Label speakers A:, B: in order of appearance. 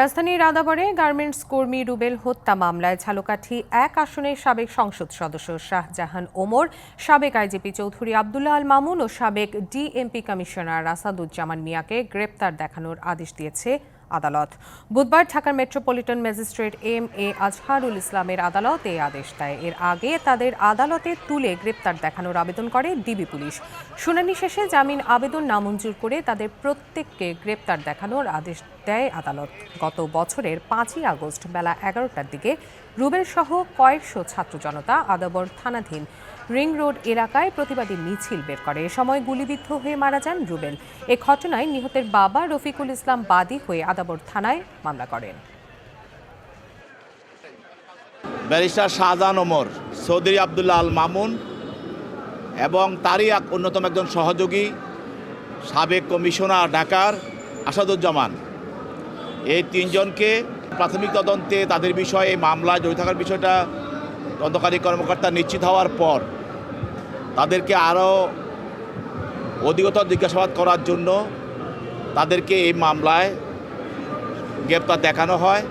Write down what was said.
A: রাজধানীর রাদাবরে গার্মেন্টস কর্মী রুবেল হত্যা মামলায় ঝালকাঠি এক আসনের সাবেক সংসদ সদস্য শাহজাহান ওমর, সাবেক আইজিপি চৌধুরী আবদুল্লাহ আল মামুন ও সাবেক ডিএমপি কমিশনার রাসাদুজ্জামান মিয়াকে গ্রেপ্তার দেখানোর আদেশ দিয়েছে আদালত। বুধবার ঢাকার metropolitan magistrate M A Azharul ইসলামের আদালত এই আদেশ দেয়। এর আগে তাদের আদালতে তুলে গ্রেপ্তার দেখানোর আবেদন করে ডিবি পুলিশ। শুনানি শেষে জামিন আবেদন নামঞ্জুর করে তাদের প্রত্যেককে গ্রেপ্তার দেখানোর আদেশ দেয় আদালত। গত বছরের পাঁচই আগস্ট বেলা এগারোটার দিকে রুবেল সহ কয়েকশো ছাত্র জনতা আদাবর থানাধীন রিং রোড এলাকায় প্রতিবাদী মিছিল বের করে। এ সময় গুলিবিদ্ধ হয়ে মারা যান রুবেল। এ ঘটনায় নিহতের বাবা রফিকুল ইসলাম বাদী হয়ে আদাবর থানায় মামলা করেন।
B: ব্যারিস্টার শাহজাহান ওমর, চৌধুরী আবদুল্লাহ আল মামুন এবং তারই এক অন্যতম একজন সহযোগী, সাবেক কমিশনার ঢাকার আসাদুজ্জামান। এই তিনজনকে প্রাথমিক তদন্তে তাদের বিষয়ে মামলায় জড়িত থাকার বিষয়টা তদন্তকারী কর্মকর্তা নিশ্চিত হওয়ার পর তাদেরকে আরও অধিকতর জিজ্ঞাসাবাদ করার জন্য তাদেরকে এই মামলায় গ্রেপ্তার দেখানো হয়।